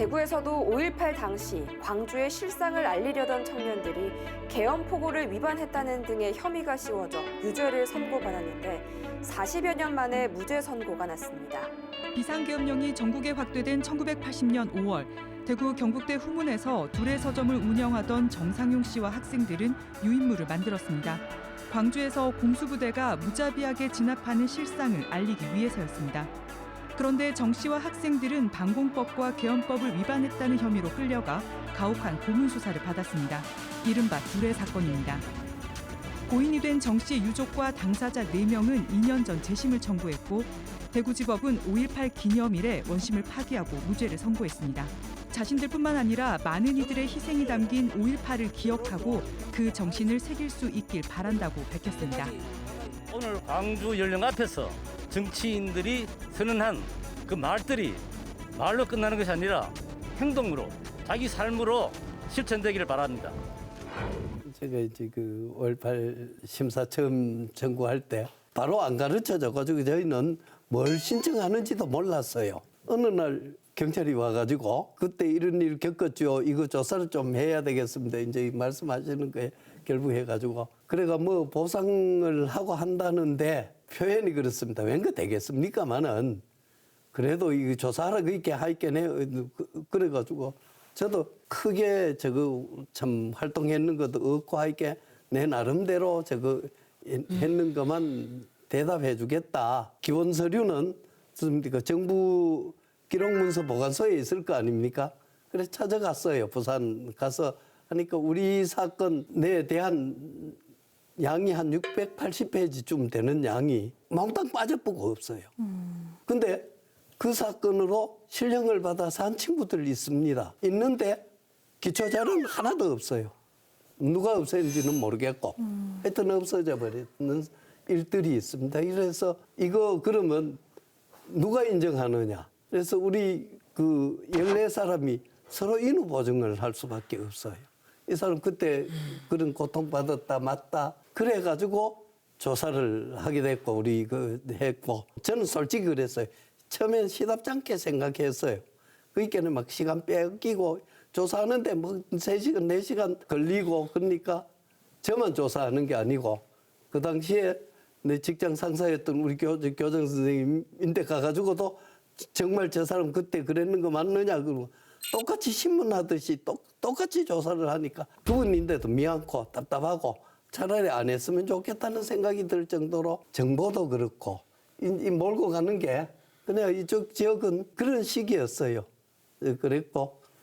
대구에서도 5.18 당시 광주의 실상을 알리려던 청년들이 계엄포고를 위반했다는 등의 혐의가 씌워져 유죄를 선고받았는데 40여 년 만에 무죄 선고가 났습니다. 비상계엄령이 전국에 확대된 1980년 5월 대구 경북대 후문에서 둘의 서점을 운영하던 정상용 씨와 학생들은 유인물을 만들었습니다. 광주에서 공수부대가 무자비하게 진압하는 실상을 알리기 위해서였습니다. 그런데 정 씨와 학생들은 방공법과 계엄법을 위반했다는 혐의로 끌려가 가혹한 고문 수사를 받았습니다. 이른바 둘의 사건입니다. 고인이 된 정 씨의 유족과 당사자 4명은 2년 전 재심을 청구했고 대구지법은 5.18 기념일에 원심을 파기하고 무죄를 선고했습니다. 자신들뿐만 아니라 많은 이들의 희생이 담긴 5.18을 기억하고 그 정신을 새길 수 있길 바란다고 밝혔습니다. 오늘 광주 연령 앞에서 정치인들이 선언한 그 말들이 말로 끝나는 것이 아니라 행동으로 자기 삶으로 실천되기를 바랍니다. 제가 이제 그5.18 심사 처음 청구할 때 바로 안 가르쳐져 가지고 저희는 뭘 신청하는지도 몰랐어요. 어느 날 경찰이 와가지고 그때 이런 일 겪었죠. 이거 조사를 좀 해야 되겠습니다. 이제 말씀하시는 거에 결부해가지고 그래가 뭐 보상을 하고 한다는데 표현이 그렇습니다. 왠가 되겠습니까마는 그래도 이 조사하라 그렇게 하있겠네 그- 그래가지고 저도 크게 저거 참 활동했는 것도 없고 하니까 내 나름대로 저거 했는 것만 대답해 주겠다. 기본 서류는 그 정부 기록문서 보관소에 있을 거 아닙니까? 그래서 찾아갔어요. 부산 가서 하니까 우리 사건 에 대한 양이 한 680페이지쯤 되는 양이 몽땅 빠져보고 없어요. 근데 그 사건으로 실형을 받아서 한 친구들 있습니다. 있는데 기초자료는 하나도 없어요. 누가 없애는지는 모르겠고 하여튼 없어져 버리는 일들이 있습니다. 이래서 이거 그러면 누가 인정하느냐. 그래서 우리 그 14사람이 서로 인후 보증을 할 수밖에 없어요. 이 사람 그때 그런 고통받았다 맞다 그래가지고 조사를 하게 됐고 우리 그 했고 저는 솔직히 그랬어요. 처음엔 시답지 않게 생각했어요. 그니까는 막 시간 뺏기고 조사하는데 뭐 3시간, 4시간 걸리고 그러니까 저만 조사하는 게 아니고 그 당시에 내 직장 상사였던 우리 교, 교장 선생님 인데 가가지고도 정말 저 사람 그때 그랬는 거 맞느냐 그러고 똑같이 신문 하듯이 똑, 똑같이 조사를 하니까 두 분인데도 미안고 답답하고 차라리 안 했으면 좋겠다는 생각이 들 정도로 정보도 그렇고 이, 이 몰고 가는 게 그냥 이쪽 지역은 그런 시기였어요. 어, 그랬고